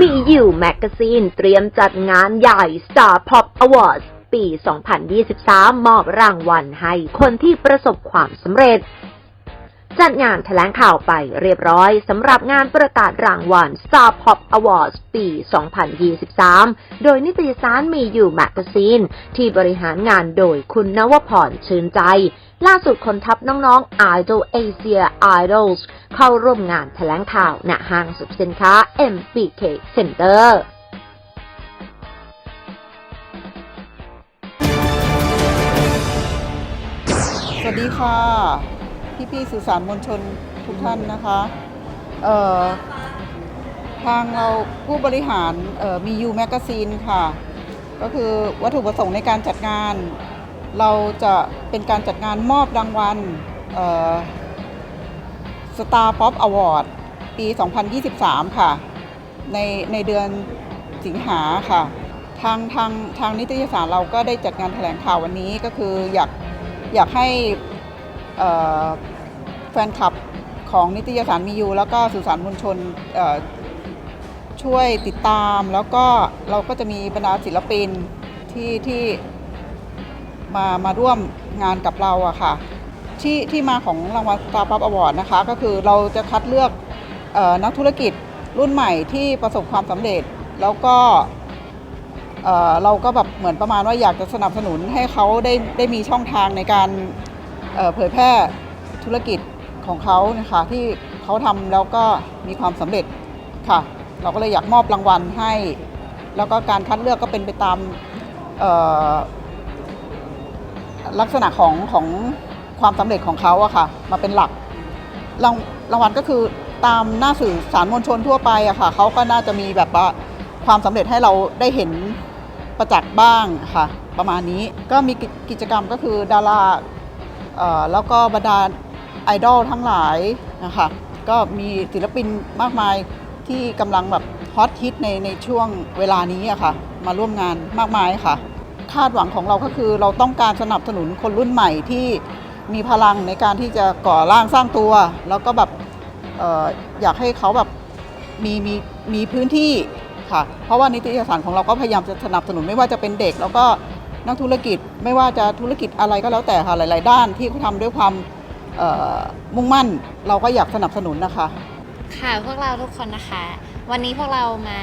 มีอยู่แมกกาซีนเตรียมจัดงานใหญ่ Star Pop Awards ปี 2023 มอบรางวัลให้คนที่ประสบความสำเร็จ จัดงานแถลงข่าวไปเรียบร้อยสำหรับงานประกาศรางวัล Star Pop Awards ปี 2023 โดยนิตยสารมีอยู่แมกกาซีนที่บริหารงานโดยคุณนวพรชื่นใจ ล่าสุดคนทัพน้องๆ Idol Asia Idols เข้าร่วมงานแถลงข่าวณห้างสรรพสินค้า MBK Center สวัสดีค่ะ พี่ๆสื่อสารมวลชนทุกท่านนะคะเออทางเราผู้บริหารมียูแมกซีนค่ะ ก็คือวัตถุประสงค์ในการจัดงาน เราจะเป็นการจัดงานมอบรางวัลสตาร์ป๊อปอวอร์ดปี 2023 ค่ะ ในในเดือนสิงหาค่ะ ทางทางทางนิตยสารเราก็ได้จัดงานแถลงข่าววันนี้ก็คืออยากอยากให้อ่อแฟนคลับของนิตยสารมียูแล้วก็สื่อสารมวลชนช่วยติดตามแล้วก็เราก็จะมีบรรดาศิลปินที่ที่มามาร่วมงานกับเราอะค่ะ ที่ที่มาของรางวัล Star Pop Award นะคะ ก็คือเราจะคัดเลือกออนักธุรกิจรุ่นใหม่ที่ประสบความสำเร็จ แล้วก็เเราก็แบบเหมือนประมาณว่าอยากจะสนับสนุนให้เขาได้ได้มีช่องทางในการเเผยแพร่ธุรกิจ ของเขานะคะที่เขาทำแล้วก็มีความสำเร็จค่ะ เราก็เลยอยากมอบรางวัลให้ แล้วก็การคัดเลือกก็เป็นไปตามลักษณะของของความสำเร็จของเขาอะค่ะ มาเป็นหลักรางรางวัลก็คือตามหน้าสื่อสารมวลชนทั่วไปอะค่ะเขาก็น่าจะมีแบบว่าความสำเร็จให้เราได้เห็นประจักษ์บ้างค่ะ ประมาณนี้ก็มีกิจกรรมก็คือดาราแล้วก็บรรดา ไอดอลทั้งหลายนะคะก็มีศิลปินมากมายที่กำลังแบบฮอตฮิตในในช่วงเวลานี้อะค่ะ มาร่วมงานมากมายค่ะ คาดหวังของเราก็คือเราต้องการสนับสนุนคนรุ่นใหม่ที่มีพลังในการที่จะก่อร่างสร้างตัว แล้วก็แบบเอออยากให้เขาแบบมีมีมีพื้นที่ค่ะ เพราะว่านิตยสารของเราก็พยายามจะสนับสนุนไม่ว่าจะเป็นเด็ก แล้วก็นักธุรกิจไม่ว่าจะธุรกิจอะไรก็แล้วแต่ค่ะหลาย ๆ ด้านที่เขาทำด้วยความ มุ่งมั่นเราก็อยากสนับสนุนนะคะ ค่ะพวกเราทุกคนนะคะ วันนี้พวกเรามา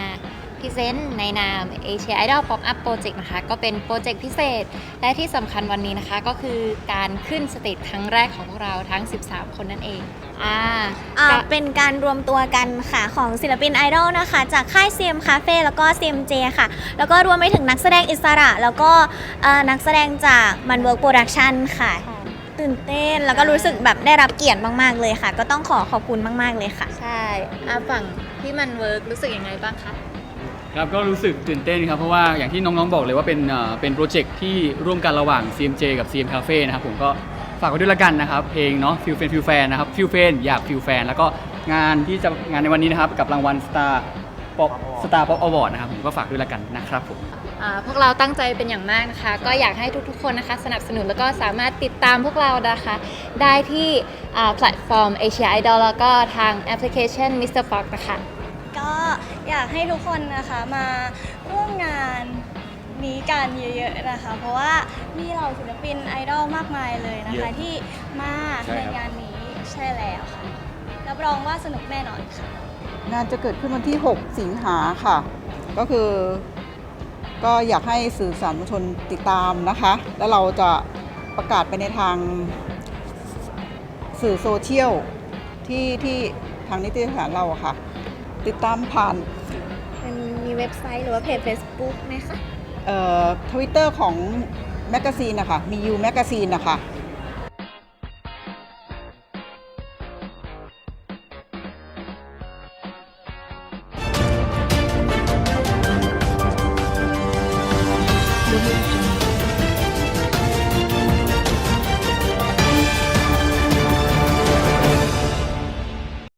พรีเซนต์ในนาม Asia Idol Pop Up Project นะคะ ก็เป็นโปรเจกต์พิเศษ และที่สำคัญวันนี้นะคะ ก็คือการขึ้นสเตจครั้งแรกของพวกเราทั้ง 13 คนนั่นเองอ่าอ่าก็ เป็นการรวมตัวกันค่ะของศิลปินไอดอลนะคะ จากค่าย CM Cafe แล้วก็ CMJ ค่ะ แล้วก็รวมไปถึงนักแสดงอิสระ แล้วก็เอ่อนักแสดงจากมันเวิร์กโปรดักชันค่ะ ตื่นเต้นแล้วก็รู้สึกแบบได้รับเกียรติมากๆเลยค่ะ ก็ต้องขอขอบคุณมากๆเลยค่ะ ใช่อ่าฝั่งที่มันเวิร์กรู้สึกยังไงบ้างคะ ครับก็รู้สึกตื่นเต้นครับ เพราะว่าอย่างที่น้องๆบอกเลยว่าเป็นเอ่อเป็นโปรเจกต์ที่ร่วมกันระหว่าง CMJ กับ CM Cafe นะครับผมก็ฝากไว้ด้วยละกันนะครับ เพลงเนาะฟิลเฟนฟิลแฟนนะครับฟิลเฟนอยากฟิลแฟนแล้วก็งานที่จะงานในวันนี้นะครับ กับรางวัล Star Pop Star Pop Award นะครับผมก็ฝากด้วยละกันนะครับผมอ่า พวกเราตั้งใจเป็นอย่างมากนะคะ ก็อยากให้ทุกๆ คนนะคะ สนับสนุนแล้วก็สามารถติดตามพวกเรานะคะ ได้ที่อ่าแพลตฟอร์ม Asia Idol แล้วก็ทางแอปพลิเคชัน Mr. Fox นะคะ ก็อยากให้ทุกคนนะคะมาร่วมงานนี้กันเยอะๆนะคะ เพราะว่ามีเหล่าศิลปินไอดอลมากมายเลยนะเยคะอะที่มาใช่ในครับงานนี้ใช่แล้วค่ะรับรองว่าสนุกแน่นอนค่ะ งานจะเกิดขึ้นวันที่ 6 สิงหาค่ะ ก็คือ ก็อยากให้สื่อสารมวลชนติดตามนะคะ แล้วเราจะประกาศไปในทางสื่อโซเชียลที่ที่ทางนิตยสารเราอะค่ะ ติดตามผ่านเป็นมีเว็บไซต์หรือว่าเพจ Facebook ไหมคะทวิตเตอร์ของแมกกาซีนนะคะมียูแมกกาซีนนะคะ